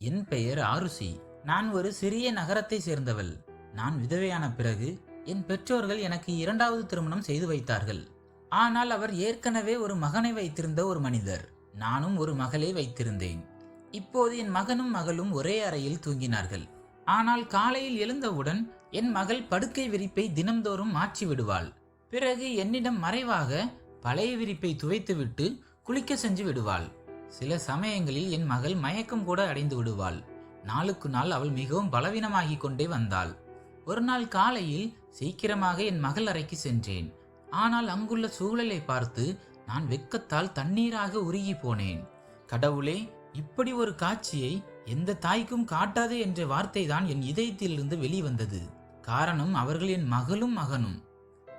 என் பெயர் ஆருசி. நான் ஒரு சிறிய நகரத்தை சேர்ந்தவள். நான் விதவையான பிறகு என் பெற்றோர்கள் எனக்கு இரண்டாவது திருமணம் செய்து வைத்தார்கள். ஆனால் அவர் ஏற்கனவே ஒரு மகனை வைத்திருந்த ஒரு மனிதர். நானும் ஒரு மகளை வைத்திருந்தேன். இப்போது என் மகனும் மகளும் ஒரே அறையில் தூங்கினார்கள். ஆனால் காலையில் எழுந்தவுடன் என் மகள் படுக்கை விரிப்பை தினம்தோறும் மாற்றி விடுவாள். பிறகு என்னிடம் மறைவாக பழைய விரிப்பை துவைத்துவிட்டு குளிக்க செஞ்சு விடுவாள். சில சமயங்களில் என் மகள் மயக்கம் கூட அடைந்து விடுவாள். நாளுக்கு நாள் அவள் மிகவும் பலவீனமாகி கொண்டே வந்தாள். ஒரு நாள் காலையில் சீக்கிரமாக என் மகள் அறைக்கு சென்றேன். ஆனால் அங்குள்ள சூழலை பார்த்து நான் வெட்கத்தால் தண்ணீராக உருகி போனேன். கடவுளே இப்படி ஒரு காட்சியை எந்த தாய்க்கும் காட்டாதே என்ற வார்த்தை தான் என் இதயத்திலிருந்து வெளிவந்தது. காரணம் அவர்கள் என் மகளும் மகனும்.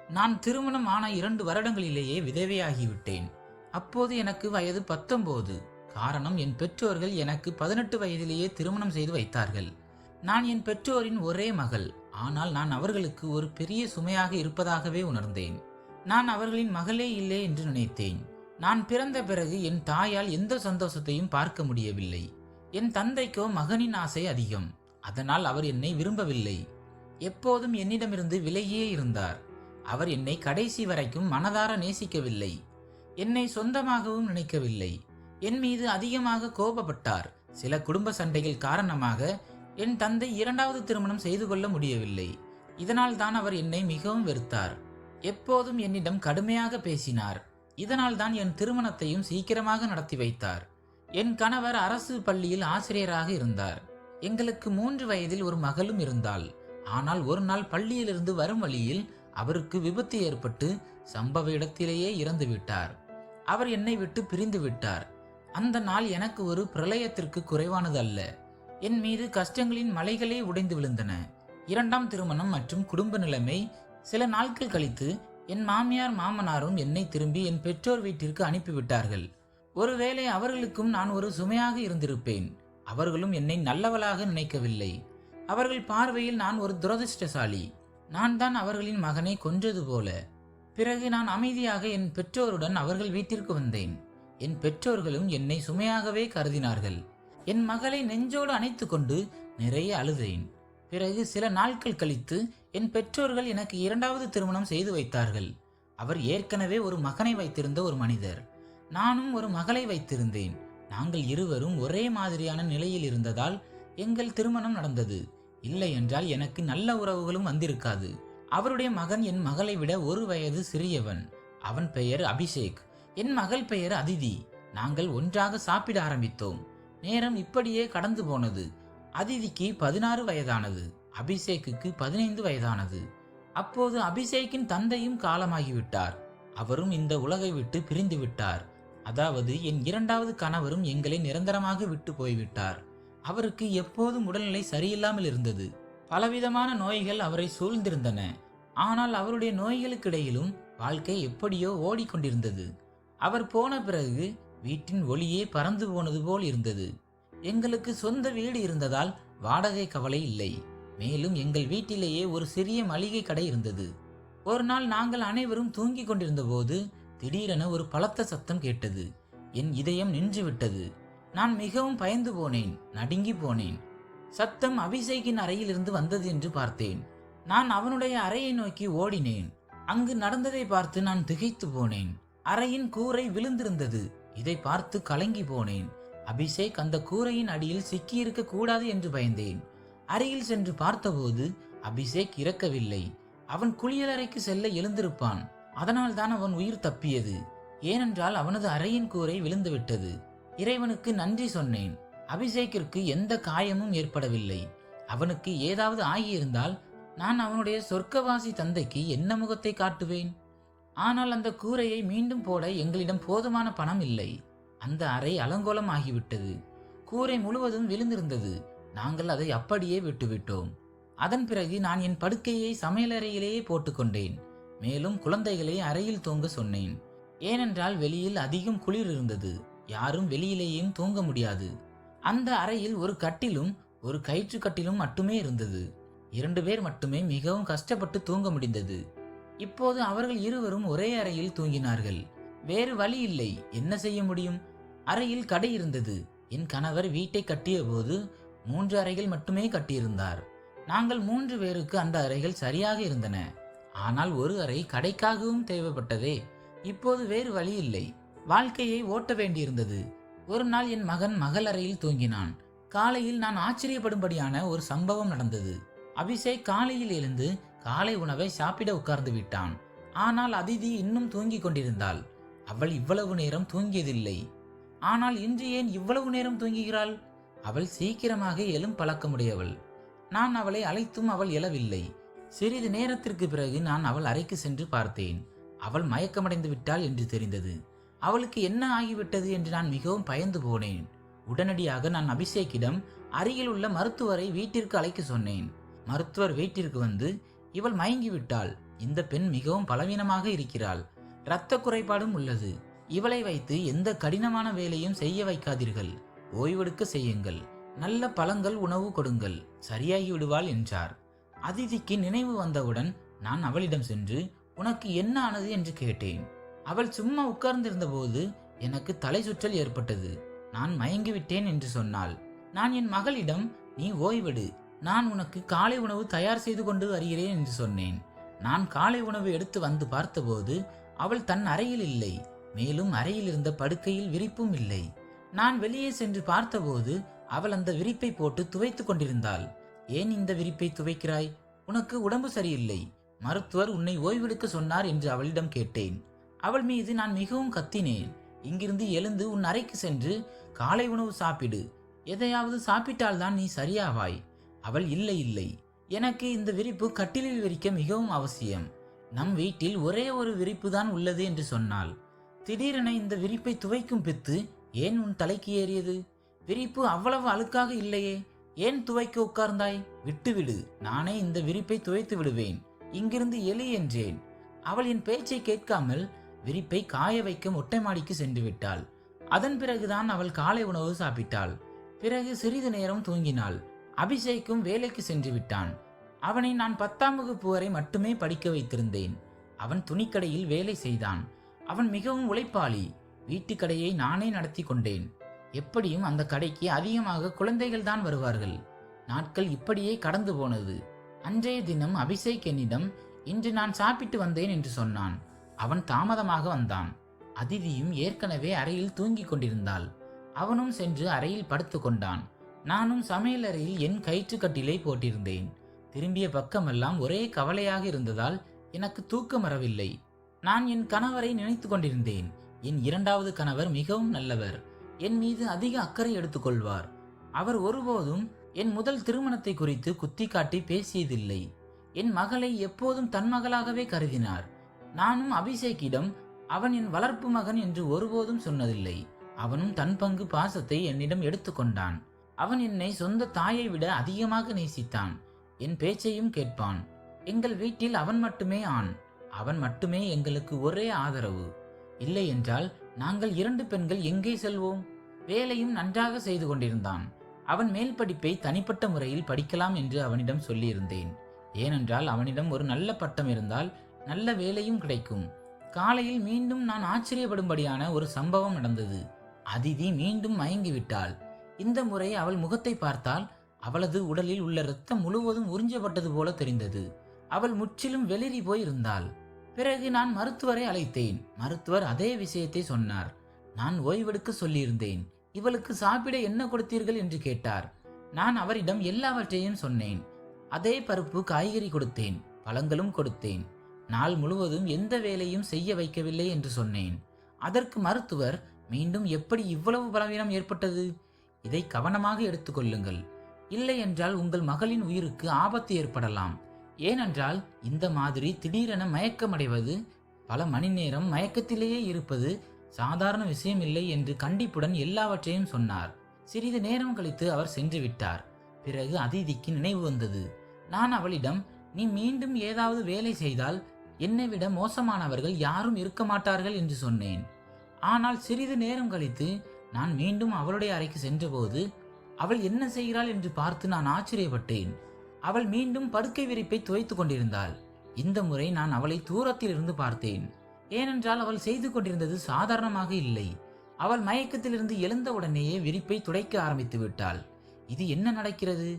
நான் திருமணம் ஆன இரண்டு வருடங்களிலேயே விதவையாகிவிட்டேன். அப்போது எனக்கு வயது பத்தொன்பது காரணம் என் பெற்றோர்கள் எனக்கு பதினெட்டு வயதிலேயே திருமணம் செய்து வைத்தார்கள். நான் என் பெற்றோரின் ஒரே மகள். ஆனால் நான் அவர்களுக்கு ஒரு பெரிய சுமையாக இருப்பதாகவே உணர்ந்தேன். நான் அவர்களின் மகளே இல்லை என்று நினைத்தேன். நான் பிறந்த பிறகு என் தாயால் எந்த சந்தோஷத்தையும் பார்க்க முடியவில்லை. என் தந்தைக்கோ மகனின் ஆசை அதிகம். அதனால் அவர் என்னை விரும்பவில்லை. எப்போதும் என்னிடமிருந்து விலகியே இருந்தார். அவர் என்னை கடைசி வரைக்கும் மனதார நேசிக்கவில்லை. என்னை சொந்தமாகவும் நினைக்கவில்லை. என் மீது அதிகமாக கோபப்பட்டார். சில குடும்ப சண்டைகள் காரணமாக என் தந்தை இரண்டாவது திருமணம் செய்து கொள்ள முடியவில்லை. இதனால் தான் அவர் என்னை மிகவும் வெறுத்தார். எப்போதும் என்னிடம் கடுமையாக பேசினார். இதனால் தான் என் திருமணத்தையும் சீக்கிரமாக நடத்தி வைத்தார். என் கணவர் அரசு பள்ளியில் ஆசிரியராக இருந்தார். எங்களுக்கு மூன்று வயதில் ஒரு மகளும் இருந்தாள். ஆனால் ஒரு நாள் பள்ளியிலிருந்து வரும் வழியில் அவருக்கு விபத்து ஏற்பட்டு சம்பவ இடத்திலேயே இறந்துவிட்டார். அவர் என்னை விட்டு பிரிந்து விட்டார். அந்த நாள் எனக்கு ஒரு பிரளயத்திற்கு குறைவானது அல்ல என் மீது கஷ்டங்களின் மலைகளே உடைந்து விழுந்தன. இரண்டாம் திருமணம் மற்றும் குடும்ப நிலைமை சில நாட்கள் கழித்து என் மாமியார் மாமனாரும் என்னை திரும்பி என் பெற்றோர் வீட்டிற்கு அனுப்பிவிட்டார்கள். ஒருவேளை அவர்களுக்கும் நான் ஒரு சுமையாக இருந்திருப்பேன். அவர்களும் என்னை நல்லவளாக நினைக்கவில்லை. அவர்கள் பார்வையில் நான் ஒரு துரதிர்ஷ்டசாலி. நான் தான் அவர்களின் மகனை கொன்றது போல. பிறகு நான் அமைதியாக என் பெற்றோருடன் அவர்கள் வீட்டிற்கு வந்தேன். என் பெற்றோர்களும் என்னை சுமையாகவே கருதினார்கள். என் மகளை நெஞ்சோடு அணைத்து கொண்டு நிறைய அழுதேன். பிறகு சில நாட்கள் கழித்து என் பெற்றோர்கள் எனக்கு இரண்டாவது திருமணம் செய்து வைத்தார்கள். அவர் ஏற்கனவே ஒரு மகனை வைத்திருந்த ஒரு மனிதர். நானும் ஒரு மகளை வைத்திருந்தேன். நாங்கள் இருவரும் ஒரே மாதிரியான நிலையில் இருந்ததால் எங்கள் திருமணம் நடந்தது. இல்லை என்றால் எனக்கு நல்ல உறவுகளும் வந்திருக்காது. அவருடைய மகன் என் மகளை விட ஒரு வயது சிறியவன். அவன் பெயர் அபிஷேக். என் மகள் பெயர் அதிதி. நாங்கள் ஒன்றாக சாப்பிட ஆரம்பித்தோம். நேரம் இப்படியே கடந்து போனது. அதிதிக்கு பதினாறு வயதானது. அபிஷேக்குக்கு பதினைந்து வயதானது. அப்போது அபிஷேக்கின் தந்தையும் காலமாகிவிட்டார். அவரும் இந்த உலகை விட்டு பிரிந்து விட்டார். அதாவது என் இரண்டாவது கணவரும் எங்களை நிரந்தரமாக விட்டு போய்விட்டார். அவருக்கு எப்போதும் உடல்நிலை சரியில்லாமல் இருந்தது. பலவிதமான நோய்கள் அவரை சூழ்ந்திருந்தன. ஆனால் அவருடைய நோய்களுக்கிடையிலும் வாழ்க்கை எப்படியோ ஓடிக்கொண்டிருந்தது. அவர் போன பிறகு வீட்டின் ஒளியே பறந்து போனது போல் இருந்தது. எங்களுக்கு சொந்த வீடு இருந்ததால் வாடகை கவலை இல்லை. மேலும் எங்கள் வீட்டிலேயே ஒரு சிறிய மளிகை கடை இருந்தது. ஒரு நாள் நாங்கள் அனைவரும் தூங்கிக் கொண்டிருந்த போது திடீரென ஒரு பலத்த சத்தம் கேட்டது. என் இதயம் நின்றுவிட்டது நான் மிகவும் பயந்து போனேன் நடுங்கி போனேன். சத்தம் அபிஷேக்கின் அறையிலிருந்து வந்தது என்று பார்த்தேன். நான் அவனுடைய அறையை நோக்கி ஓடினேன். அங்கு நடந்ததை பார்த்து நான் திகைத்து போனேன். அறையின் கூரை விழுந்திருந்தது. இதை பார்த்து கலங்கி போனேன். அபிஷேக் அந்த கூரையின் அடியில் சிக்கியிருக்க கூடாது என்று பயந்தேன். அறையில் சென்று பார்த்தபோது அபிஷேக் இறக்கவில்லை. அவன் குளியலறைக்கு செல்ல எழுந்திருப்பான். அதனால் தான் அவன் உயிர் தப்பியது. ஏனென்றால் அவனது அறையின் கூரை விழுந்துவிட்டது. இறைவனுக்கு நன்றி சொன்னேன். அபிஷேக்கிற்கு எந்த காயமும் ஏற்படவில்லை. அவனுக்கு ஏதாவது ஆகியிருந்தால் நான் அவனுடைய சொர்க்கவாசி தந்தைக்கு என்ன முகத்தை காட்டுவேன்? ஆனால் அந்த கூரையை மீண்டும் போட எங்களிடம் போதுமான பணம் இல்லை. அந்த அறை அலங்கோலம் ஆகிவிட்டது. கூரை முழுவதும் விழுந்திருந்தது. நாங்கள் அதை அப்படியே விட்டுவிட்டோம். அதன் பிறகு நான் என் படுக்கையை சமையலறையிலேயே போட்டுக்கொண்டேன். மேலும் குழந்தைகளை அறையில் தூங்க சொன்னேன். ஏனென்றால் வெளியில் அதிகம் குளிர் இருந்தது. யாரும் வெளியிலேயும் தூங்க முடியாது. அந்த அறையில் ஒரு கட்டிலும் ஒரு கயிற்று கட்டிலும் மட்டுமே இருந்தது. இரண்டு பேர் மட்டுமே மிகவும் கஷ்டப்பட்டு தூங்க முடிந்தது. இப்போது அவர்கள் இருவரும் ஒரே அறையில் தூங்கினார்கள். வேறு வழி இல்லை. என்ன செய்ய முடியும்? அறையில் கடை இருந்தது. என் கணவர் வீட்டை கட்டியபோது மூன்று அறைகள் மட்டுமே கட்டியிருந்தார். நாங்கள் மூன்று பேருக்கு அந்த அறைகள் சரியாக இருந்தன. ஆனால் ஒரு அறை கடைக்காகவும் தேவைப்பட்டதே. இப்போது வேறு வழி இல்லை. வாழ்க்கையை ஓட்ட வேண்டியிருந்தது. ஒரு நாள் என் மகன் மகள் அறையில் தூங்கினான். காலையில் நான் ஆச்சரியப்படும்படியான ஒரு சம்பவம் நடந்தது. அபிஷேக் காலையில் எழுந்து காலை உணவை சாப்பிட உட்கார்ந்து விட்டான். ஆனால் அதிதி இன்னும் தூங்கிக் கொண்டிருந்தாள். அவள் இவ்வளவு நேரம் தூங்கியதில்லை. ஆனால் இன்று ஏன் இவ்வளவு நேரம் தூங்குகிறாள்? அவள் சீக்கிரமாக எழும் பழக்கமுடையவள். நான் அவளை அழைத்தும் அவள் எழவில்லை. சிறிது நேரத்திற்கு பிறகு நான் அவள் அறைக்கு சென்று பார்த்தேன். அவள் மயக்கமடைந்து விட்டாள் என்று தெரிந்தது. அவளுக்கு என்ன ஆகிவிட்டது என்று நான் மிகவும் பயந்து போனேன். உடனடியாக நான் அபிஷேக்கிடம் அருகில் உள்ள மருத்துவரை வீட்டிற்கு அழைக்க சொன்னேன். மருத்துவர் வீட்டிற்கு வந்து இவள் மயங்கி விட்டாள் இந்த பெண் மிகவும் பலவீனமாக இருக்கிறாள். இரத்த குறைபாடும் உள்ளது. இவளை வைத்து எந்த கடினமான வேலையும் செய்ய வைக்காதீர்கள். ஓய்வெடுக்க செய்யுங்கள். நல்ல பழங்கள் உணவு கொடுங்கள். சரியாகி விடுவாள் என்றார். அதிதிக்கு நினைவு வந்தவுடன் நான் அவளிடம் சென்று உனக்கு என்ன ஆனது? என்று கேட்டேன். அவள் சும்மா உட்கார்ந்திருந்தபோது எனக்கு தலை சுற்றல் ஏற்பட்டது. நான் மயங்கிவிட்டேன் என்று சொன்னாள். நான் என் மகளிடம் நீ ஓய்வெடு. நான் உனக்கு காலை உணவு தயார் செய்து கொண்டு வருகிறேன் என்று சொன்னேன். நான் காலை உணவு எடுத்து வந்து பார்த்தபோது அவள் தன் அறையில் இல்லை. மேலும் அறையில் இருந்த படுக்கையில் விரிப்பும் இல்லை. நான் வெளியே சென்று பார்த்தபோது அவள் அந்த விரிப்பை போட்டு துவைத்துக் கொண்டிருந்தாள். ஏன் இந்த விரிப்பை துவைக்கிறாய்? உனக்கு உடம்பு சரியில்லை. மருத்துவர் உன்னை ஓய்வெடுக்க சொன்னார் என்று அவளிடம் கேட்டேன். அவள் மீது நான் மிகவும் கத்தினேன். இங்கிருந்து எழுந்து உன் அறைக்கு சென்று காலை உணவு சாப்பிடு. எதையாவது சாப்பிட்டால்தான் நீ சரியாவாய். அவள் இல்லை இல்லை. எனக்கு இந்த விரிப்பு கட்டிலில் விரிக்க மிகவும் அவசியம். நம் வீட்டில் ஒரே ஒரு விரிப்பு தான் உள்ளது என்று சொன்னாள். திடீரென இந்த விரிப்பை துவைக்கும் பித்து ஏன் உன் தலைக்கு ஏறியது? விரிப்பு அவ்வளவு அழுக்காக இல்லையே. ஏன் துவைக்க உட்கார்ந்தாய்? விட்டுவிடு. நானே இந்த விரிப்பை துவைத்து விடுவேன். இங்கிருந்து எலி என்றேன். அவள் என் பேச்சை கேட்காமல் விரிப்பை காய வைக்க மொட்டை மாடிக்கு சென்று விட்டாள் அதன் பிறகுதான் அவள் காலை உணவு சாப்பிட்டாள். பிறகு சிறிது நேரம் தூங்கினாள். அபிஷேக்கும் வேலைக்கு சென்று விட்டான் அவனை நான் பத்தாம் வகுப்பு வரை மட்டுமே படிக்க வைத்திருந்தேன். அவன் துணிக்கடையில் வேலை செய்தான். அவன் மிகவும் உழைப்பாளி. வீட்டுக்கடையை நானே நடத்தி கொண்டேன். எப்படியும் அந்த கடைக்கு அதிகமாக குழந்தைகள் தான் வருவார்கள். நாட்கள் இப்படியே கடந்து போனது. அன்றைய தினம் அபிஷேக் என்னிடம் இன்று நான் சாப்பிட்டு வந்தேன் என்று சொன்னான். அவன் தாமதமாக வந்தான். அதிதியும் ஏற்கனவே அறையில் தூங்கிக் கொண்டிருந்தாள். அவனும் சென்று அறையில் படுத்துக்கொண்டான் நானும் சமையலறையில் என் கயிற்றுக்கட்டிலை போட்டிருந்தேன். திரும்பிய பக்கமெல்லாம் ஒரே கவலையாக இருந்ததால் எனக்கு தூக்கம் வரவில்லை. நான் என் கணவரை நினைத்து கொண்டிருந்தேன். என் இரண்டாவது கணவர் மிகவும் நல்லவர். என் மீது அதிக அக்கறை எடுத்துக்கொள்வார் அவர் ஒருபோதும் என் முதல் திருமணத்தை குறித்து குத்தி காட்டி பேசியதில்லை. என் மகளை எப்போதும் தன் மகளாகவே கருதினார். நானும் அபிஷேக்கிடம் அவன் என் வளர்ப்பு மகன் என்று ஒருபோதும் சொன்னதில்லை. அவனும் தன் பங்கு பாசத்தை என்னிடம் எடுத்துக்கொண்டான் அவன் என்னை சொந்த தாயை விட அதிகமாக நேசித்தான். என் பேச்சையும் கேட்பான். எங்கள் வீட்டில் அவன் மட்டுமே ஆண். அவன் மட்டுமே எங்களுக்கு ஒரே ஆதரவு. இல்லை என்றால் நாங்கள் இரண்டு பெண்கள் எங்கே செல்வோம்? வேலையும் நன்றாக செய்து கொண்டிருந்தான். அவன் மேல் படிப்பை தனிப்பட்ட முறையில் படிக்கலாம் என்று அவனிடம் சொல்லியிருந்தேன். ஏனென்றால் அவனிடம் ஒரு நல்ல பட்டம் இருந்தால் நல்ல வேலையும் கிடைக்கும். காலையில் மீண்டும் நான் ஆச்சரியப்படும்படியான ஒரு சம்பவம் நடந்தது. அதிதி மீண்டும் மயங்கிவிட்டாள். இந்த முறை அவள் முகத்தை பார்த்தால் அவளது உடலில் உள்ள இரத்தம் முழுவதும் உறிஞ்சப்பட்டது போல தெரிந்தது. அவள் முற்றிலும் வெளிரி போய் இருந்தாள் பிறகு நான் மருத்துவரை அழைத்தேன். மருத்துவர் அதே விஷயத்தை சொன்னார். நான் ஓய்வெடுக்க சொல்லியிருந்தேன். இவளுக்கு சாப்பிட என்ன கொடுத்தீர்கள் என்று கேட்டார். நான் அவரிடம் எல்லாவற்றையும் சொன்னேன். அதே பருப்பு காய்கறி கொடுத்தேன். பழங்களும் கொடுத்தேன். நாள் முழுவதும் எந்த வேலையும் செய்ய வைக்கவில்லை என்று சொன்னேன். அதற்கு மருத்துவர் மீண்டும் எப்படி இவ்வளவு பலவீனம் ஏற்பட்டது? இதை கவனமாக எடுத்துக்கொள்ளுங்கள் இல்லை என்றால் உங்கள் மகளின் உயிருக்கு ஆபத்து ஏற்படலாம். ஏனென்றால் இந்த மாதிரி திடீரென மயக்கமடைவது பல மணி நேரம் மயக்கத்திலேயே இருப்பது சாதாரண விஷயம் இல்லை என்று கண்டிப்புடன் எல்லாவற்றையும் சொன்னார். சிறிது நேரம் கழித்து அவர் சென்று விட்டார். பிறகு அதிதிக்கு நினைவு வந்தது. நான் அவளிடம் நீ மீண்டும் ஏதாவது வேலை செய்தால் என்னை விட மோசமானவர்கள் யாரும் இருக்க மாட்டார்கள் என்று சொன்னேன். ஆனால் சிறிது நேரம் கழித்து நான் மீண்டும் அவளுடைய அறைக்கு சென்றபோது அவள் என்ன செய்கிறாள் என்று பார்த்து நான் ஆச்சரியப்பட்டேன். அவள் மீண்டும் படுக்கை விரிப்பை துவைத்துக் கொண்டிருந்தாள். இந்த முறை நான் அவளை தூரத்தில் இருந்து பார்த்தேன். ஏனென்றால் அவள் செய்து கொண்டிருந்தது சாதாரணமாக இல்லை. அவள் மயக்கத்திலிருந்து எழுந்தவுடனேயே விரிப்பை துடைக்க ஆரம்பித்து விட்டாள். இது என்ன நடக்கிறது?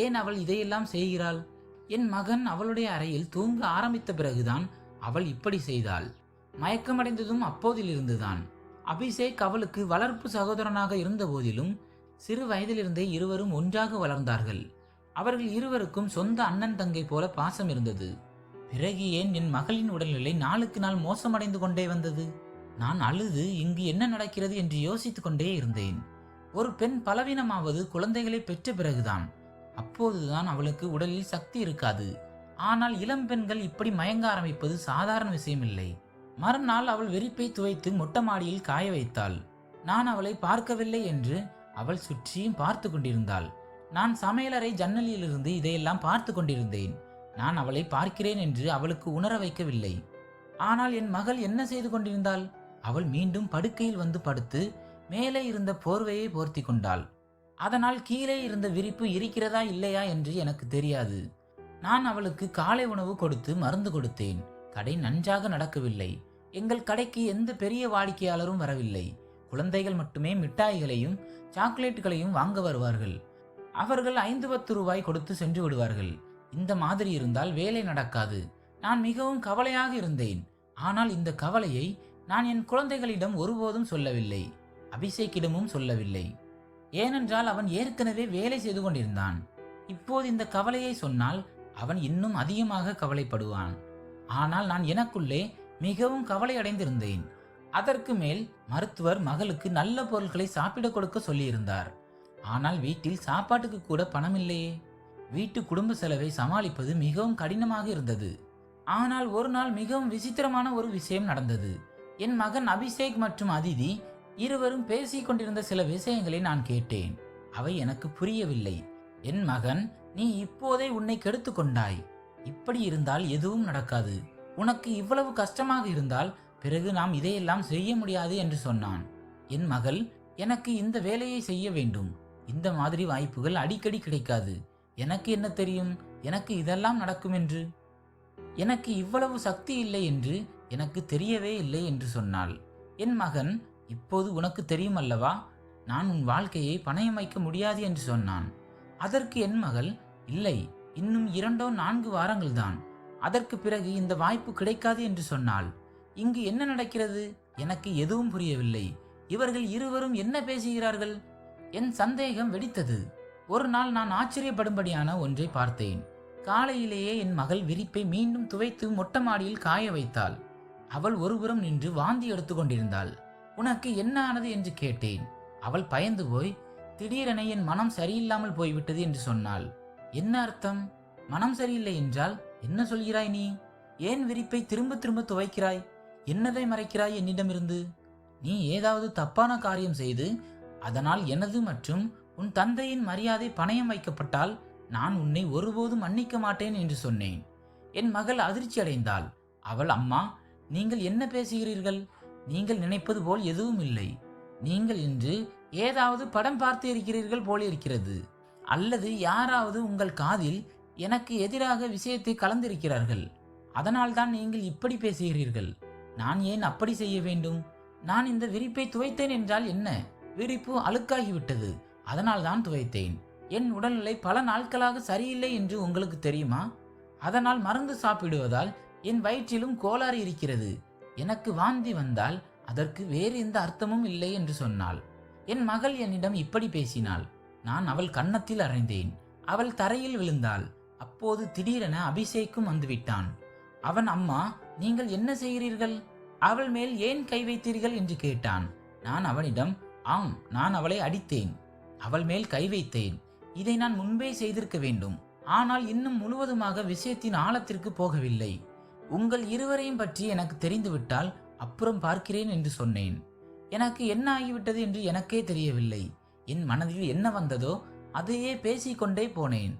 ஏன் அவள் இதையெல்லாம் செய்கிறாள்? என் மகன் அவளுடைய அறையில் தூங்க ஆரம்பித்த பிறகுதான் அவள் இப்படி செய்தாள். மயக்கமடைந்ததும் அப்போதிலிருந்துதான் அபிஷேக் அவளுக்கு வளர்ப்பு சகோதரனாக இருந்த போதிலும் சிறு வயதிலிருந்தே இருவரும் ஒன்றாக வளர்ந்தார்கள். அவர்கள் இருவருக்கும் சொந்த அண்ணன் தங்கை போல பாசம் இருந்தது. பிறகு ஏன் என் மகளின் உடல்நிலை நாளுக்கு நாள் மோசமடைந்து கொண்டே வந்தது? நான் அழுது இங்கு என்ன நடக்கிறது என்று யோசித்துக் கொண்டே இருந்தேன். ஒரு பெண் பலவீனமாவது குழந்தைகளை பெற்ற பிறகுதான். அப்போதுதான் அவளுக்கு உடலில் சக்தி இருக்காது. ஆனால் இளம் பெண்கள் இப்படி மயங்க ஆரம்பிப்பது சாதாரண விஷயமில்லை. மறுநாள் அவள் வெறிப்பை துவைத்து மொட்டை மாடியில் காய வைத்தாள். நான் அவளை பார்க்கவில்லை என்று அவள் சுற்றியும் பார்த்து கொண்டிருந்தாள். நான் சமையலறை ஜன்னலிலிருந்து இதையெல்லாம் பார்த்து கொண்டிருந்தேன். நான் அவளை பார்க்கிறேன் என்று அவளுக்கு உணர வைக்கவில்லை. ஆனால் என் மகள் என்ன செய்து கொண்டிருந்தாள்? அவள் மீண்டும் படுக்கையில் வந்து படுத்து மேலே இருந்த போர்வையை போர்த்தி கொண்டாள். அதனால் கீழே இருந்த விரிப்பு இருக்கிறதா இல்லையா என்று எனக்கு தெரியாது. நான் அவளுக்கு காலை உணவு கொடுத்து மருந்து கொடுத்தேன். கடை நன்றாக நடக்கவில்லை. எங்கள் கடைக்கு எந்த பெரிய வாடிக்கையாளரும் வரவில்லை. குழந்தைகள் மட்டுமே மிட்டாய்களையும் சாக்லேட்டுகளையும் வாங்க வருவார்கள். அவர்கள் ஐந்து பத்து ரூபாய் கொடுத்து சென்று விடுவார்கள். இந்த மாதிரி இருந்தால் வேலை நடக்காது. நான் மிகவும் கவலையாக இருந்தேன். ஆனால் இந்த கவலையை நான் என் குழந்தைகளிடம் ஒருபோதும் சொல்லவில்லை. அபிஷேக்கிடமும் சொல்லவில்லை. ஏனென்றால் அவன் ஏற்கனவே வேலை செய்து கொண்டிருந்தான். இப்போது இந்த கவலையை சொன்னால் அவன் இன்னும் அதிகமாக கவலைப்படுவான். ஆனால் நான் எனக்குள்ளே மிகவும் கவலை அடைந்திருந்தேன் அதற்கு மேல் மருத்துவர் மகளுக்கு நல்ல பொருட்களை சாப்பிட கொடுக்க சொல்லியிருந்தார். ஆனால் வீட்டில் சாப்பாட்டுக்கு கூட பணம் இல்லையே. வீட்டு குடும்ப செலவை சமாளிப்பது மிகவும் கடினமாக இருந்தது. ஆனால் ஒரு நாள் மிகவும் விசித்திரமான ஒரு விஷயம் நடந்தது. என் மகன் அபிஷேக் மற்றும் அதிதி இருவரும் பேசிக் கொண்டிருந்த சில விஷயங்களை நான் கேட்டேன். அவை எனக்கு புரியவில்லை. என் மகன் நீ இப்போதே உன்னை கெடுத்து கொண்டாய். இப்படி இருந்தால் எதுவும் நடக்காது. உனக்கு இவ்வளவு கஷ்டமாக இருந்தால் பிறகு நாம் இதையெல்லாம் செய்ய முடியாது என்று சொன்னான். என் மகள் எனக்கு இந்த வேலையை செய்ய வேண்டும். இந்த மாதிரி வாய்ப்புகள் அடிக்கடி கிடைக்காது. எனக்கு என்ன தெரியும்? எனக்கு இதெல்லாம் நடக்கும் என்று? எனக்கு இவ்வளவு சக்தி இல்லை என்று எனக்கு தெரியவே இல்லை என்று சொன்னாள். என் மகன் இப்போது உனக்கு தெரியும் அல்லவா நான் உன் வாழ்க்கையை பணயம் வைக்க முடியாது என்று சொன்னான். அதற்கு என் மகள் இல்லை இன்னும் இரண்டோ நான்கு வாரங்கள்தான். அதற்கு பிறகு இந்த வாய்ப்பு கிடைக்காது என்று சொன்னாள். இங்கு என்ன நடக்கிறது? எனக்கு எதுவும் புரியவில்லை. இவர்கள் இருவரும் என்ன பேசுகிறார்கள்? என் சந்தேகம் வெடித்தது. ஒரு நாள் நான் ஆச்சரியப்படும்படியான ஒன்றை பார்த்தேன். காலையிலேயே என் மகள் விரிப்பை மீண்டும் துவைத்து மொட்டமாடியில் காய வைத்தாள். அவள் ஒருபுறம் நின்று வாந்தி எடுத்துக்கொண்டிருந்தாள் உனக்கு என்ன ஆனது என்று கேட்டேன். அவள் பயந்து போய் திடீரென என் மனம் சரியில்லாமல் போய்விட்டது என்று சொன்னாள். என்ன அர்த்தம்? மனம் சரியில்லை என்றால் என்ன சொல்கிறாய் நீ? ஏன் விரிப்பை திரும்ப திரும்ப துவைக்கிறாய்? என்னதை மறைக்கிறாய் என்னிடமிருந்து? நீ ஏதாவது தப்பான காரியம் செய்து அதனால் எனது மற்றும் உன் தந்தையின் மரியாதை பணயம் வைக்கப்பட்டால் நான் உன்னை ஒருபோதும் மன்னிக்க மாட்டேன் என்று சொன்னேன். என் மகள் அதிர்ச்சி அடைந்தாள் அவள் அம்மா நீங்கள் என்ன பேசுகிறீர்கள்? நீங்கள் நினைப்பது போல் எதுவும் இல்லை. நீங்கள் இன்று ஏதாவது படம் பார்த்து இருக்கிறீர்கள் போல இருக்கிறது. அல்லது யாராவது உங்கள் காதில் எனக்கு எதிராக விஷயத்தை கலந்திருக்கிறார்கள். அதனால்தான் நீங்கள் இப்படி பேசுகிறீர்கள். நான் ஏன் அப்படி செய்ய வேண்டும்? நான் இந்த விரிப்பை துவைத்தேன் என்றால் என்ன? விரிப்பு அழுக்காகிவிட்டது. அதனால் தான் துவைத்தேன். என் உடல்நிலை பல நாட்களாக சரியில்லை என்று உங்களுக்கு தெரியுமா? அதனால் மருந்து சாப்பிடுவதால் என் வயிற்றிலும் கோளாறு இருக்கிறது. எனக்கு வாந்தி வந்தால் அதற்கு வேறு எந்த அர்த்தமும் இல்லை என்று சொன்னாள். என் மகள் என்னிடம் இப்படி பேசினாள். நான் அவள் கன்னத்தில் அறைந்தேன். அவள் தரையில் விழுந்தாள். அப்போது திடீரென அபிஷேக்கும் வந்துவிட்டான். அவன் அம்மா நீங்கள் என்ன செய்கிறீர்கள்? அவள் மேல் ஏன் கை வைத்தீர்கள்? என்று கேட்டான். நான் அவனிடம் ஆம் நான் அவளை அடித்தேன். அவள் மேல் கை வைத்தேன். இதை நான் முன்பே செய்திருக்க வேண்டும். ஆனால் இன்னும் முழுவதுமாக விஷயத்தின் ஆழத்திற்கு போகவில்லை. உங்கள் இருவரையும் பற்றி எனக்கு தெரிந்துவிட்டால் அப்புறம் பார்க்கிறேன் என்று சொன்னேன். எனக்கு என்ன ஆகிவிட்டது என்று எனக்கே தெரியவில்லை. என் மனதில் என்ன வந்ததோ அதையே பேசிக்கொண்டே போனேன்.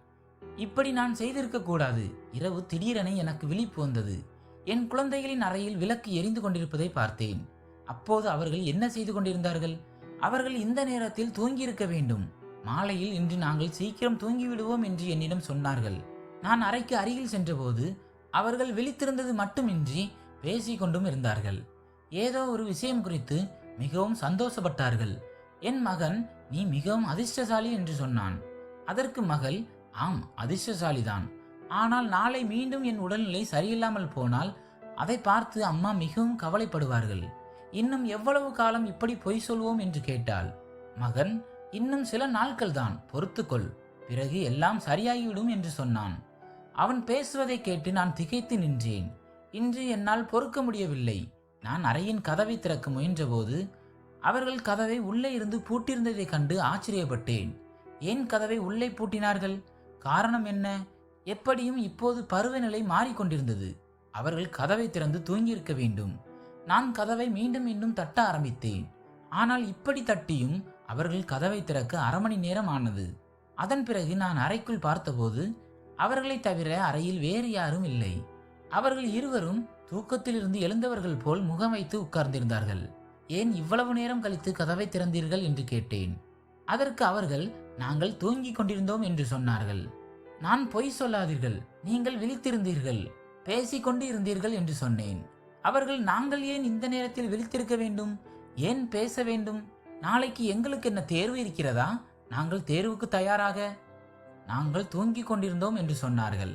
இப்படி நான் செய்திருக்க கூடாது. இரவு திடீரென எனக்கு விழிப்பு வந்தது. என் குழந்தைகளின் அறையில் விளக்கு எரிந்து கொண்டிருப்பதை பார்த்தேன். அப்போது அவர்கள் என்ன செய்து கொண்டிருந்தார்கள்? அவர்கள் இந்த நேரத்தில் தூங்கியிருக்க வேண்டும். மாலையில் இன்று நாங்கள் சீக்கிரம் தூங்கிவிடுவோம் என்று என்னிடம் சொன்னார்கள். நான் அறைக்கு அருகில் சென்றபோது அவர்கள் விழித்திருந்தது மட்டுமின்றி பேசிக்கொண்டும் இருந்தார்கள். ஏதோ ஒரு விஷயம் குறித்து மிகவும் சந்தோஷப்பட்டார்கள். என் மகன் நீ மிகவும் அதிர்ஷ்டசாலி என்று சொன்னான். அதற்கு மகள் ஆம் அதிர்ஷ்டசாலிதான். ஆனால் நாளை மீண்டும் என் உடல்நிலை சரியில்லாமல் போனால் அதை பார்த்து அம்மா மிகவும் கவலைப்படுவார்கள். இன்னும் எவ்வளவு காலம் இப்படி பொய் சொல்வோம்? என்று கேட்டாள். மகன் இன்னும் சில நாட்கள்தான் பொறுத்துக்கொள். பிறகு எல்லாம் சரியாகிவிடும் என்று சொன்னான். அவன் பேசுவதை கேட்டு நான் திகைத்து நின்றேன். இன்று என்னால் பொறுக்க முடியவில்லை. நான் அறையின் கதவை திறக்க முயன்றபோது அவர்கள் கதவை உள்ளே இருந்து பூட்டியிருந்ததைக் கண்டு ஆச்சரியப்பட்டேன். ஏன் கதவை உள்ளே பூட்டினார்கள்? காரணம் என்ன? எப்படியும் இப்போது பருவநிலை மாறிக்கொண்டிருந்தது. அவர்கள் கதவை திறந்து தூங்கியிருக்க வேண்டும். நான் கதவை மீண்டும் மீண்டும் தட்ட ஆரம்பித்தேன். ஆனால் இப்படி தட்டியும் அவர்கள் கதவை திறக்க அரை மணி நேரம் ஆனது. அதன் பிறகு நான் அறைக்குள் பார்த்தபோது அவர்களைத் தவிர அறையில் வேறு யாரும் இல்லை. அவர்கள் இருவரும் தூக்கத்திலிருந்து எழுந்தவர்கள் போல் முகம் வைத்து உட்கார்ந்திருந்தார்கள். ஏன் இவ்வளவு நேரம் கழித்து கதவை திறந்தீர்கள் என்று கேட்டேன். அதற்கு அவர்கள் நாங்கள் தூங்கிக் கொண்டிருந்தோம் என்று சொன்னார்கள். நான் பொய் சொல்லாதீர்கள். நீங்கள் விழித்திருந்தீர்கள். பேசிக்கொண்டு இருந்தீர்கள் என்று சொன்னேன். அவர்கள் நாங்கள் ஏன் இந்த நேரத்தில் விழித்திருக்க வேண்டும்? ஏன் பேச வேண்டும்? நாளைக்கு எங்களுக்கு என்ன தேர்வு இருக்கிறதா? நாங்கள் தேர்வுக்கு தயாராக நாங்கள் தூங்கிக் கொண்டிருந்தோம் என்று சொன்னார்கள்.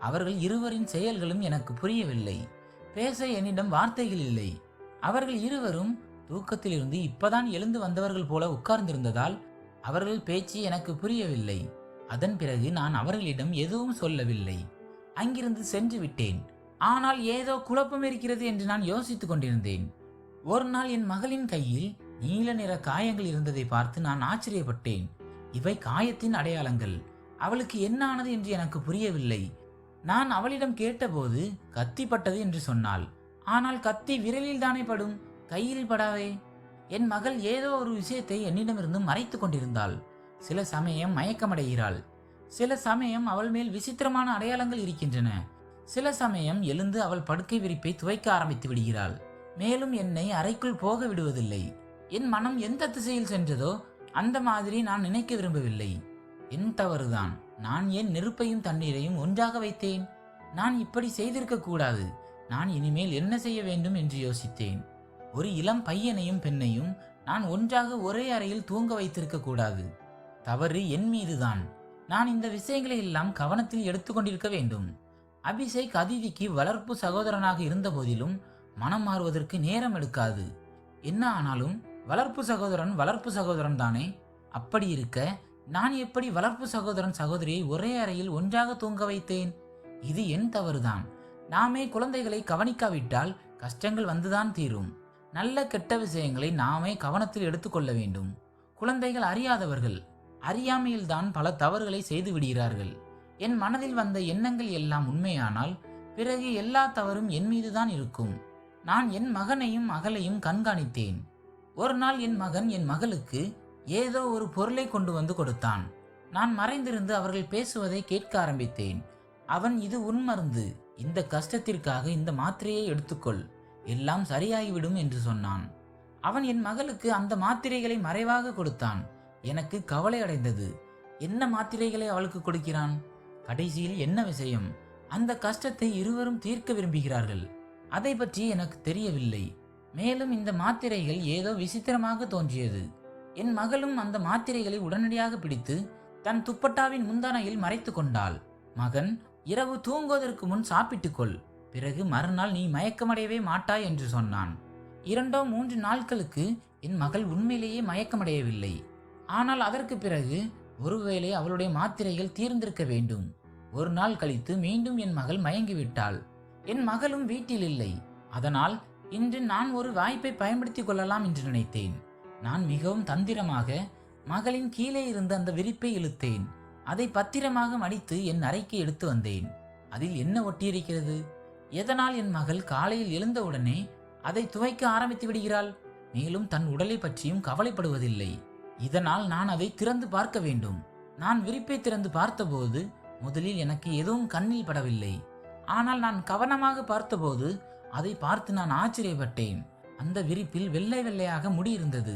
அவர்கள் இருவரின் செயல்களும் எனக்கு புரியவில்லை. பேச என்னிடம் வார்த்தைகள் இல்லை. அவர்கள் இருவரும் தூக்கத்திலிருந்து இப்பதான் எழுந்து வந்தவர்கள் போல உட்கார்ந்திருந்ததால் அவர்கள் பேச்சு எனக்கு புரியவில்லை. அதன் பிறகு நான் அவர்களிடம் எதுவும் சொல்லவில்லை. அங்கிருந்து சென்று விட்டேன். ஆனால் ஏதோ குழப்பம் இருக்கிறது என்று நான் யோசித்துக் கொண்டிருந்தேன். ஒரு நாள் என் மகளின் கையில் நீல நிற காயங்கள் இருந்ததை பார்த்து நான் ஆச்சரியப்பட்டேன். இவை காயத்தின் அடையாளங்கள். அவளுக்கு என்ன ஆனது என்று எனக்கு புரியவில்லை. நான் அவளிடம் கேட்டபோது கத்தி பட்டது என்று சொன்னாள். ஆனால் கத்தி விரலில் தானே படும்? கையில் படாதே? என் மகள் ஏதோ ஒரு விஷயத்தை என்னிடமிருந்து மறைத்து கொண்டிருந்தாள். சில சமயம் மயக்கமடைகிறாள். சில சமயம் அவள் மேல் விசித்திரமான அடையாளங்கள் இருக்கின்றன. சில சமயம் எழுந்து அவள் படுக்கை விரிப்பை துவைக்க ஆரம்பித்து விடுகிறாள். மேலும் என்னை அறைக்குள் போக விடுவதில்லை. என் மனம் எந்த திசையில் சென்றதோ அந்த மாதிரி நான் நினைக்க விரும்பவில்லை. என் தவறுதான். நான் ஏன் நெருப்பையும் தண்ணீரையும் ஒன்றாக வைத்தேன்? நான் இப்படி செய்திருக்க கூடாது. நான் இனிமேல் என்ன செய்ய வேண்டும் என்று யோசித்தேன். ஒரு இளம் பையனையும் பெண்ணையும் நான் ஒன்றாக ஒரே அறையில் தூங்க வைத்திருக்க கூடாது. தவறு என் மீதுதான். நான் இந்த விஷயங்களை எல்லாம் கவனத்தில் எடுத்துக்கொண்டிருக்க வேண்டும். அபிஷேக் அதிதிக்கு வளர்ப்பு சகோதரனாக இருந்த போதிலும் மனம் மாறுவதற்கு நேரம் எடுக்காது. என்ன ஆனாலும் வளர்ப்பு சகோதரன் வளர்ப்பு சகோதரன் தானே அப்படி இருக்க நான் எப்படி வளர்ப்பு சகோதரன் சகோதரியை ஒரே அறையில் ஒன்றாக தூங்க வைத்தேன்? இது என் தவறுதான். நாமே குழந்தைகளை கவனிக்காவிட்டால் கஷ்டங்கள் வந்துதான் தீரும். நல்ல கெட்ட விஷயங்களை நாமே கவனத்தில் எடுத்துக்கொள்ள வேண்டும். குழந்தைகள் அறியாதவர்கள் அறியாமையில்தான் பல தவறுகளை செய்து விடுகிறார்கள். என் மனதில் வந்த எண்ணங்கள் எல்லாம் உண்மையானால் பிறகு எல்லா தவறும் என் மீதுதான் இருக்கும். நான் என் மகனையும் மகளையும் கண்காணித்தேன். ஒரு நாள் என் மகன் என் மகளுக்கு ஏதோ ஒரு பொருளை கொண்டு வந்து கொடுத்தான். நான் மறைந்திருந்து அவர்கள் பேசுவதை கேட்க ஆரம்பித்தேன். அவன் இது உன் மருந்து. இந்த கஷ்டத்திற்காக இந்த மாத்திரையை எடுத்துக்கொள். எல்லாம் சரியாகிவிடும் என்று சொன்னான். அவன் என் மகளுக்கு அந்த மாத்திரைகளை மறைவாக கொடுத்தான். எனக்கு கவலை அடைந்தது. என்ன மாத்திரைகளை அவளுக்கு கொடுக்கிறான்? கடைசியில் என்ன விஷயம்? அந்த கஷ்டத்தை இருவரும் தீர்க்க விரும்புகிறார்கள். அதை பற்றி எனக்கு தெரியவில்லை. மேலும் இந்த மாத்திரைகள் ஏதோ விசித்திரமாக தோன்றியது. என் மகளும் அந்த மாத்திரைகளை உடனடியாக பிடித்து தன் துப்பட்டாவின் முந்தானையில் மறைத்து கொண்டாள். மகன் இரவு தூங்குவதற்கு முன் சாப்பிட்டுக்கொள் பிறகு மறுநாள் நீ மயக்கமடையவே மாட்டாய் என்று சொன்னான். இரண்டோ மூன்று நாட்களுக்கு என் மகள் உண்மையிலேயே மயக்கமடையவில்லை. ஆனால் அதற்கு பிறகு ஒருவேளை அவளுடைய மாத்திரைகள் தீர்ந்திருக்க வேண்டும். ஒரு நாள் கழித்து மீண்டும் என் மகள் மயங்கிவிட்டாள். என் மகளும் வீட்டில் இல்லை. அதனால் இன்று நான் ஒரு வாய்ப்பை பயன்படுத்திக் கொள்ளலாம் என்று நினைத்தேன். நான் மிகவும் தந்திரமாக மகளின் கீழே இருந்த அந்த விரிப்பை இழுத்தேன். அதை பத்திரமாக மடித்து என் அறைக்கு எடுத்து வந்தேன். அதில் என்ன ஒட்டியிருக்கிறது? எதனால் என் மகள் காலையில் எழுந்தவுடனே அதை துவைக்க ஆரம்பித்து விடுகிறாள்? மேலும் தன் உடலை பற்றியும் கவலைப்படுவதில்லை. இதனால் நான் அதை திறந்து பார்க்க வேண்டும். நான் விரிப்பை திறந்து பார்த்தபோது முதலில் எனக்கு எதுவும் கண்ணில் படவில்லை. ஆனால் நான் கவனமாக பார்த்தபோது அதை பார்த்து நான் ஆச்சரியப்பட்டேன். அந்த விரிப்பில் வெள்ளை வெள்ளையாக முடியிருந்தது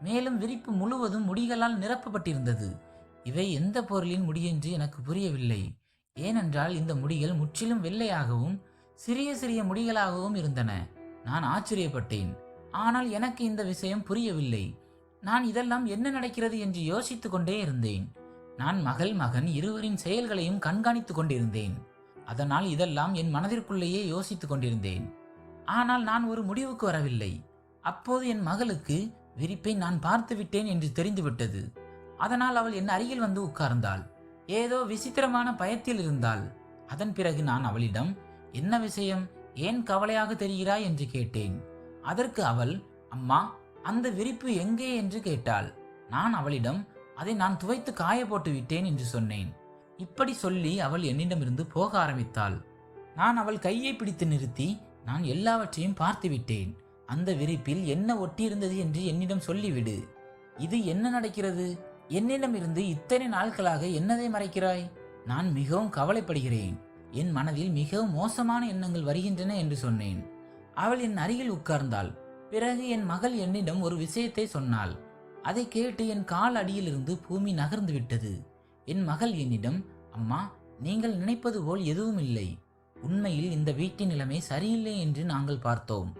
மேலும் விரிப்பு முழுவதும் முடிகளால் நிரப்பப்பட்டிருந்தது. இவை எந்த பொருளின் முடியென்று எனக்கு புரியவில்லை. ஏனென்றால் இந்த முடிகள் முற்றிலும் வெள்ளையாகவும் சிறிய சிறிய முடிகளாகவும் இருந்தன. நான் ஆச்சரியப்பட்டேன். ஆனால் எனக்கு இந்த விஷயம் புரியவில்லை. நான் இதெல்லாம் என்ன நடக்கிறது என்று யோசித்து கொண்டே இருந்தேன். நான் மகள் மகன் இருவரின் செயல்களையும் கண்காணித்துக் கொண்டிருந்தேன். அதனால் இதெல்லாம் என் மனதிற்குள்ளேயே யோசித்துக் கொண்டிருந்தேன். ஆனால் நான் ஒரு முடிவுக்கு வரவில்லை. அப்போது என் மகளுக்கு விரிப்பை நான் பார்த்து விட்டேன் என்று தெரிந்துவிட்டது. அதனால் அவள் என் அருகில் வந்து உட்கார்ந்தாள். ஏதோ விசித்திரமான பயத்தில் இருந்தாள். அதன் பிறகு நான் அவளிடம் என்ன விஷயம்? ஏன் கவலையாக தெரிகிறாய்? என்று கேட்டேன். அதற்கு அவள் அம்மா அந்த விரிப்பு எங்கே? என்று கேட்டாள். நான் அவளிடம் அதை நான் துவைத்து காய போட்டு விட்டேன் என்று சொன்னேன். இப்படி சொல்லி அவள் என்னிடமிருந்து போக ஆரம்பித்தாள். நான் அவள் கையை பிடித்து நிறுத்தி நான் எல்லாவற்றையும் பார்த்து விட்டேன். அந்த விரிப்பில் என்ன ஒட்டியிருந்தது என்று என்னிடம் சொல்லிவிடு. இது என்ன நடக்கிறது? என்னிடமிருந்து இத்தனை நாட்களாக என்னதை மறைக்கிறாய்? நான் மிகவும் கவலைப்படுகிறேன். என் மனதில் மிகவும் மோசமான எண்ணங்கள் வருகின்றன என்று சொன்னேன். அவள் என் அருகில் உட்கார்ந்தாள். பிறகு என் மகள் என்னிடம் ஒரு விஷயத்தை சொன்னாள். அதை கேட்டு என் கால் அடியிலிருந்து பூமி நகர்ந்து விட்டது. என் மகள் என்னிடம் அம்மா நீங்கள் நினைப்பது போல் எதுவும் இல்லை உண்மையில் இந்த வீட்டின் நிலைமை சரியில்லை என்று நாங்கள் பார்த்தோம்.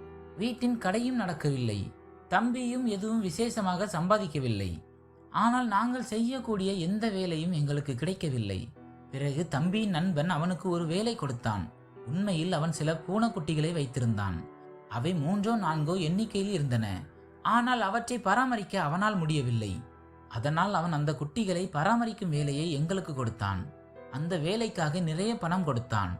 வீட்டின் கடையும் நடக்கவில்லை. தம்பியும் எதுவும் விசேஷமாக சம்பாதிக்கவில்லை. ஆனால் நாங்கள் செய்யக்கூடிய எந்த வேலையும் எங்களுக்கு கிடைக்கவில்லை. பிறகு தம்பியின் நண்பன் அவனுக்கு ஒரு வேலை கொடுத்தான். உண்மையில் அவன் சில பூனைக்குட்டிகளை வைத்திருந்தான். அவை மூன்றோ நான்கோ எண்ணிக்கையில் இருந்தன. ஆனால் அவற்றை பராமரிக்க அவனால் முடியவில்லை. அதனால் அவன் அந்த குட்டிகளை பராமரிக்கும் வேலையை எங்களுக்கு கொடுத்தான். அந்த வேலைக்காக நிறைய பணம் கொடுத்தான்.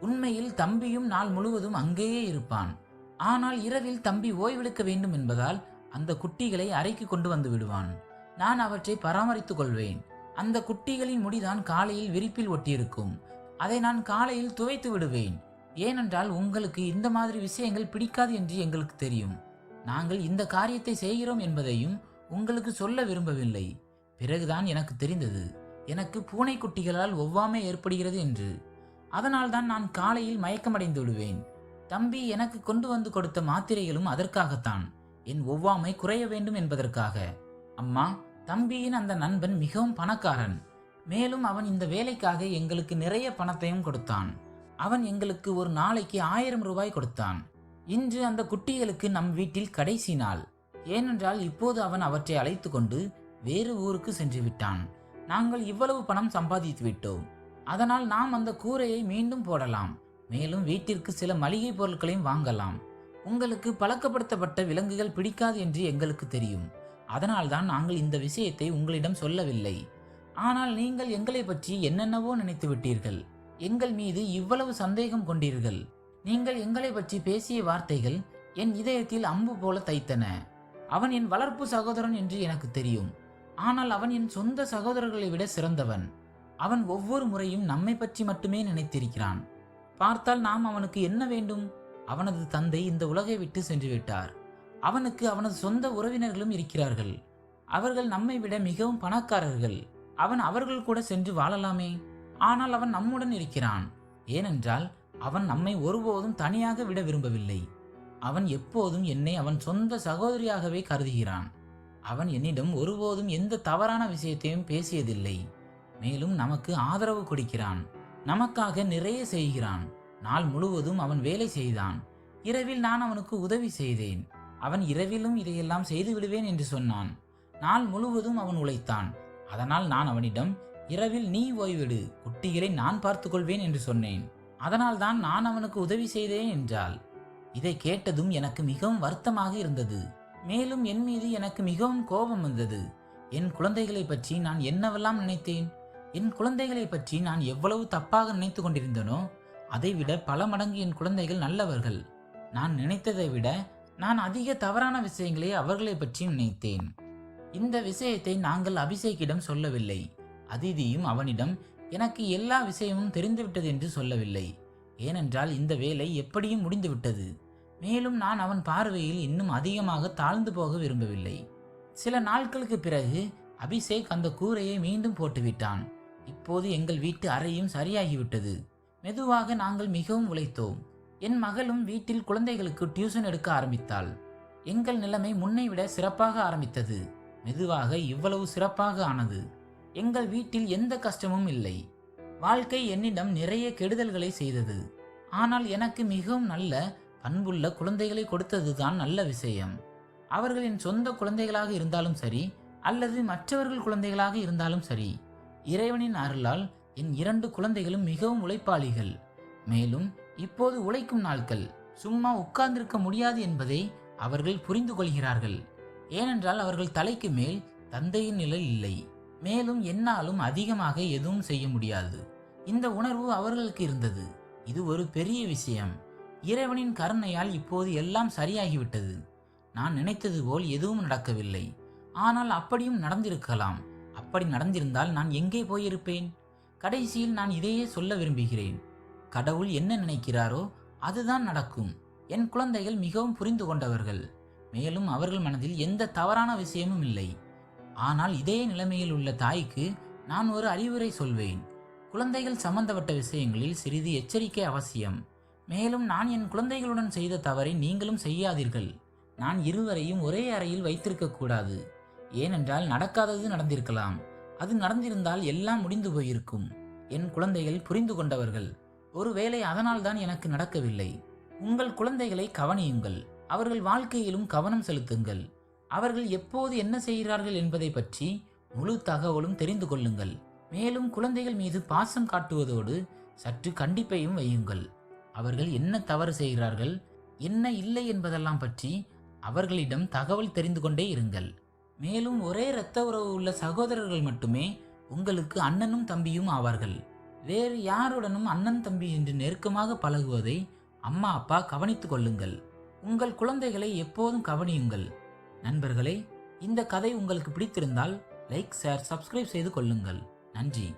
உண்மையில் தம்பியும் நாள் முழுவதும் அங்கேயே இருப்பான். ஆனால் இரவில் தம்பி ஓய்வெடுக்க வேண்டும் என்பதால் அந்த குட்டிகளை அறைக்கு கொண்டு வந்து விடுவான். நான் அவற்றை பராமரித்துக் கொள்வேன். அந்த குட்டிகளின் முடிதான் காலையில் விரிப்பில் ஒட்டியிருக்கும். அதை நான் காலையில் துவைத்து விடுவேன். ஏனென்றால் உங்களுக்கு இந்த மாதிரி விஷயங்கள் பிடிக்காது என்று எங்களுக்கு தெரியும். நாங்கள் இந்த காரியத்தை செய்கிறோம் என்பதையும் உங்களுக்கு சொல்ல விரும்பவில்லை. பிறகுதான் எனக்கு தெரிந்தது. எனக்கு பூனை குட்டிகளால் ஒவ்வாமை ஏற்படுகிறது என்று. அதனால்தான் நான் காலையில் மயக்கமடைந்து விடுவேன். தம்பி எனக்கு கொண்டு வந்து கொடுத்த மாத்திரைகளும் அதற்காகத்தான். என் ஒவ்வாமை குறைய வேண்டும் என்பதற்காக. அம்மா தம்பியின் அந்த நண்பன் மிகவும் பணக்காரன். மேலும் அவன் இந்த வேலைக்காக எங்களுக்கு நிறைய பணத்தையும் கொடுத்தான். அவன் எங்களுக்கு ஒரு நாளைக்கு ஆயிரம் ரூபாய் கொடுத்தான். இன்று அந்த குட்டிகளுக்கு நம் வீட்டில் கடைசி நாள். ஏனென்றால் இப்போது அவன் அவற்றை அழைத்து கொண்டு வேறு ஊருக்கு சென்று விட்டான். நாங்கள் இவ்வளவு பணம் சம்பாதித்து விட்டோம். அதனால் நாம் அந்த கூரையை மீண்டும் போடலாம். மேலும் வீட்டிற்கு சில மளிகை பொருட்களையும் வாங்கலாம். உங்களுக்கு பழக்கப்படுத்தப்பட்ட விலங்குகள் பிடிக்காது என்று எங்களுக்கு தெரியும். அதனால்தான் நாங்கள் இந்த விஷயத்தை உங்களிடம் சொல்லவில்லை. ஆனால் நீங்கள் எங்களை பற்றி என்னென்னவோ நினைத்து விட்டீர்கள். எங்கள் மீது இவ்வளவு சந்தேகம் கொண்டீர்கள். நீங்கள் எங்களை பற்றி பேசிய வார்த்தைகள் என் இதயத்தில் அம்பு போல தைத்தன. அவன் என் வளர்ப்பு சகோதரன் என்று எனக்கு தெரியும். ஆனால் அவன் என் சொந்த சகோதரர்களை விட சிறந்தவன். அவன் ஒவ்வொரு முறையும் நம்மை பற்றி மட்டுமே நினைத்திருக்கிறான். பார்த்தால் நாம் அவனுக்கு என்ன வேண்டும்? அவனது தந்தை இந்த உலகை விட்டு சென்று விட்டார். அவனுக்கு அவனது சொந்த உறவினர்களும் இருக்கிறார்கள். அவர்கள் நம்மை விட மிகவும் பணக்காரர்கள். அவன் அவர்கள் கூட சென்று வாழலாமே. ஆனால் அவன் நம்முடன் இருக்கிறான். ஏனென்றால் அவன் நம்மை ஒருபோதும் தனியாக விட விரும்பவில்லை. அவன் எப்போதும் என்னை அவன் சொந்த சகோதரியாகவே கருதுகிறான். அவன் என்னிடம் ஒருபோதும் எந்த தவறான விஷயத்தையும் பேசியதில்லை. மேலும் நமக்கு ஆதரவு கொடுக்கிறான். நமக்காக நிறைய செய்கிறான். நாள் முழுவதும் அவன் வேலை செய்தான். இரவில் நான் அவனுக்கு உதவி செய்தேன். அவன் இரவிலும் இதையெல்லாம் செய்து விடுவேன் என்று சொன்னான். நாள் முழுவதும் அவன் உழைத்தான். அதனால் நான் அவனிடம் இரவில் நீ ஓய்வெடு. குட்டிகளை நான் பார்த்துக்கொள்வேன் என்று சொன்னேன். அதனால் தான் நான் அவனுக்கு உதவி செய்தேன் என்றாள். இதை கேட்டதும் எனக்கு மிகவும் வருத்தமாக இருந்தது. மேலும் என் மீது எனக்கு மிகவும் கோபம் வந்தது. என் குழந்தைகளை பற்றி நான் என்னவெல்லாம் நினைத்தேன்? என் குழந்தைகளை பற்றி நான் எவ்வளவு தப்பாக நினைத்து கொண்டிருந்தனோ அதைவிட பல மடங்கு என் குழந்தைகள் நல்லவர்கள். நான் நினைத்ததை விட நான் அதிக தவறான விஷயங்களை அவர்களை பற்றி நினைத்தேன். இந்த விஷயத்தை நாங்கள் அபிஷேக்கிடம் சொல்லவில்லை. அதிதியும் அவனிடம் எனக்கு எல்லா விஷயமும் தெரிந்துவிட்டது என்று சொல்லவில்லை. ஏனென்றால் இந்த வேலை எப்படியும் முடிந்துவிட்டது. மேலும் நான் அவன் பார்வையில் இன்னும் அதிகமாக தாழ்ந்து போக விரும்பவில்லை. சில நாட்களுக்கு பிறகு அபிஷேக் அந்த கூரையை மீண்டும் போட்டுவிட்டான். இப்போது எங்கள் வீட்டு அறையும் சரியாகிவிட்டது. மெதுவாக நாங்கள் மிகவும் உழைத்தோம். என் மகளும் வீட்டில் குழந்தைகளுக்கு டியூஷன் எடுக்க ஆரம்பித்தாள். எங்கள் நிலைமை முன்னை விட சிறப்பாக ஆரம்பித்தது. மெதுவாக இவ்வளவு சிறப்பாக ஆனது. எங்கள் வீட்டில் எந்த கஷ்டமும் இல்லை. வாழ்க்கை என்னிடம் நிறைய கெடுதல்களை செய்தது. ஆனால் எனக்கு மிகவும் நல்ல பண்புள்ள குழந்தைகளை கொடுத்ததுதான் நல்ல விஷயம். அவர்களின் சொந்த குழந்தைகளாக இருந்தாலும் சரி அல்லது மற்றவர்கள் குழந்தைகளாக இருந்தாலும் சரி இறைவனின் அருளால் என் இரண்டு குழந்தைகளும் மிகவும் உழைப்பாளிகள். மேலும் இப்போது உழைக்கும் நாட்கள் சும்மா உட்கார்ந்திருக்க முடியாது என்பதை அவர்கள் புரிந்து கொள்கிறார்கள். ஏனென்றால் அவர்கள் தலைக்கு மேல் தந்தையின் நிழல் இல்லை. மேலும் என்னாலும் அதிகமாக எதுவும் செய்ய முடியாது. இந்த உணர்வு அவர்களுக்கு இருந்தது. இது ஒரு பெரிய விஷயம். இறைவனின் கருணையால் இப்போது எல்லாம் சரியாகிவிட்டது. நான் நினைத்தது போல் எதுவும் நடக்கவில்லை. ஆனால் அப்படியும் நடந்திருக்கலாம். அப்படி நடந்திருந்தால் நான் எங்கே போயிருப்பேன்? கடைசியில் நான் இதையே சொல்ல விரும்புகிறேன். கடவுள் என்ன நினைக்கிறாரோ அதுதான் நடக்கும். என் குழந்தைகள் மிகவும் புரிந்து கொண்டவர்கள். மேலும் அவர்கள் மனதில் எந்த தவறான விஷயமும் இல்லை. ஆனால் இதே நிலைமையில் உள்ள தாய்க்கு நான் ஒரு அறிவுரை சொல்வேன். குழந்தைகள் சம்பந்தப்பட்ட விஷயங்களில் சிறிது எச்சரிக்கை அவசியம். மேலும் நான் என் குழந்தைகளுடன் செய்த தவறை நீங்களும் செய்யாதீர்கள். நான் இருவரையும் ஒரே அறையில் வைத்திருக்கக்கூடாது ஏனென்றால் நடக்காதது நடந்திருக்கலாம். அது நடந்திருந்தால் எல்லாம் முடிந்து போயிருக்கும். என் குழந்தைகள் புரிந்து கொண்டவர்கள். ஒருவேளை அதனால்தான் எனக்கு நடக்கவில்லை. உங்கள் குழந்தைகளை கவனியுங்கள். அவர்கள் வாழ்க்கையிலும் கவனம் செலுத்துங்கள். அவர்கள் எப்போது என்ன செய்கிறார்கள் என்பதை பற்றி முழு தகவலும் தெரிந்து கொள்ளுங்கள். மேலும் குழந்தைகள் மீது பாசம் காட்டுவதோடு சற்று கண்டிப்பையும் வையுங்கள். அவர்கள் என்ன தவறு செய்கிறார்கள் என்ன இல்லை என்பதெல்லாம் பற்றி அவர்களிடம் தகவல் தெரிந்து கொண்டே இருங்கள். மேலும் ஒரே இரத்த உறவு உள்ள சகோதரர்கள் மட்டுமே உங்களுக்கு அண்ணனும் தம்பியும் ஆவார்கள். வேறு யாருடனும் அண்ணன் தம்பி என்று நெருக்கமாக பழகுவதை அம்மா அப்பா கவனித்துக் கொள்ளுங்கள். உங்கள் குழந்தைகளை எப்போதும் கவனியுங்கள். நண்பர்களே இந்த கதை உங்களுக்கு பிடித்திருந்தால் லைக் ஷேர் சப்ஸ்கிரைப் செய்து கொள்ளுங்கள். நன்றி.